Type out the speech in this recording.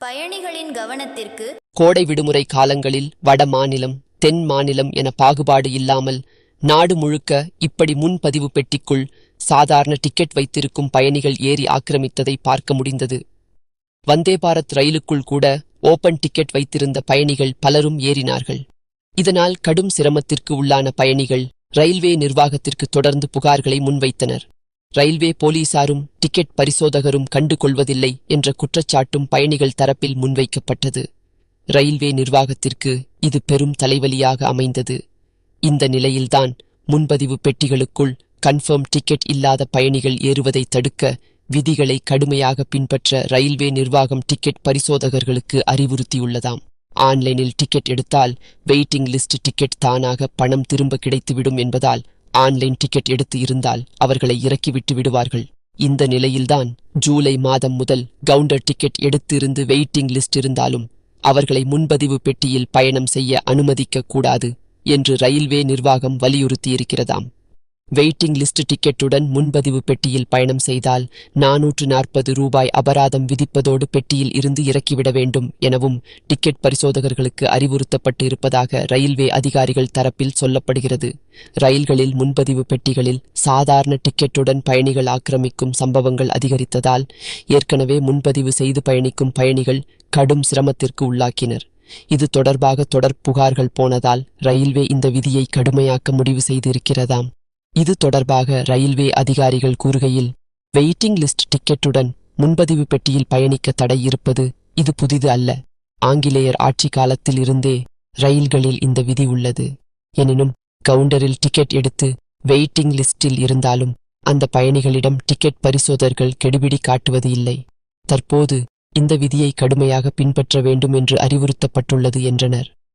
பயணிகளின் கவனத்திற்கு கோடை விடுமுறை காலங்களில் வட மாநிலம் தென் மாநிலம் என பாகுபாடு இல்லாமல் நாடு முழுக்க இப்படி முன்பதிவு பெட்டிக்குள் சாதாரண டிக்கெட் வைத்திருக்கும் பயணிகள் ஏறி ஆக்கிரமித்ததை பார்க்க முடிந்தது. வந்தே பாரத் ரயிலுக்குள் கூட ஓபன் டிக்கெட் வைத்திருந்த பயணிகள் பலரும் ஏறினார்கள். இதனால் கடும் சிரமத்திற்கு உள்ளான பயணிகள் ரயில்வே நிர்வாகத்திற்கு தொடர்ந்து புகார்களை முன்வைத்தனர். ரயில்வே போலீசாரும் டிக்கெட் பரிசோதகரும் கண்டுகொள்வதில்லை என்ற குற்றச்சாட்டும் பயணிகள் தரப்பில் முன்வைக்கப்பட்டது. ரயில்வே நிர்வாகத்திற்கு இது பெரும் தலைவலியாக அமைந்தது. இந்த நிலையில்தான் முன்பதிவு பெட்டிகளுக்குள் கன்ஃபர்ம் டிக்கெட் இல்லாத பயணிகள் ஏறுவதை தடுக்க விதிகளை கடுமையாக பின்பற்ற ரயில்வே நிர்வாகம் டிக்கெட் பரிசோதகர்களுக்கு அறிவுறுத்தியுள்ளதாம். ஆன்லைனில் டிக்கெட் எடுத்தால் வெயிட்டிங் லிஸ்ட் டிக்கெட் தானாக பணம் திரும்ப கிடைத்துவிடும் என்பதால் ஆன்லைன் டிக்கெட் எடுத்து இருந்தால் அவர்களை இறக்கிவிட்டு விடுவார்கள். இந்த நிலையில்தான் ஜூலை மாதம் முதல் கவுண்டர் டிக்கெட் எடுத்திருந்து வெயிட்டிங் லிஸ்ட் இருந்தாலும் அவர்களை முன்பதிவு பெட்டியில் பயணம் செய்ய அனுமதிக்க கூடாது என்று ரயில்வே நிர்வாகம் வலியுறுத்தியிருக்கிறதாம். வெயிட்டிங் லிஸ்ட் டிக்கெட்டுடன் முன்பதிவு பெட்டியில் பயணம் செய்தால் நானூற்று நாற்பது ரூபாய் அபராதம் விதிப்பதோடு பெட்டியில் இருந்து இறக்கிவிட வேண்டும் எனவும் டிக்கெட் பரிசோதகர்களுக்கு அறிவுறுத்தப்பட்டு இருப்பதாக ரயில்வே அதிகாரிகள் தரப்பில் சொல்லப்படுகிறது. ரயில்களில் முன்பதிவு பெட்டிகளில் சாதாரண டிக்கெட்டுடன் பயணிகள் ஆக்கிரமிக்கும் சம்பவங்கள் அதிகரித்ததால் ஏற்கனவே முன்பதிவு செய்து பயணிக்கும் பயணிகள் கடும் சிரமத்திற்கு உள்ளாக்கினர். இது தொடர்பாக தொடர் புகார்கள் போனதால் ரயில்வே இந்த விதியை கடுமையாக்க முடிவு செய்திருக்கிறதாம். இது தொடர்பாக ரயில்வே அதிகாரிகள் கூறுகையில் வெயிட்டிங் லிஸ்ட் டிக்கெட்டுடன் முன்பதிவு பெட்டியில் பயணிக்க தடை இருப்பது இது புதிது அல்ல. ஆங்கிலேயர் ஆட்சி காலத்தில் இருந்தே ரயில்களில் இந்த விதி உள்ளது. எனினும் கவுண்டரில் டிக்கெட் எடுத்து வெயிட்டிங் லிஸ்டில் இருந்தாலும் அந்த பயணிகளிடம் டிக்கெட் பரிசோதர்கள் கெடுபிடி காட்டுவது இல்லை. தற்போது இந்த விதியை கடுமையாக பின்பற்ற வேண்டும் என்று அறிவுறுத்தப்பட்டுள்ளது என்றனர்.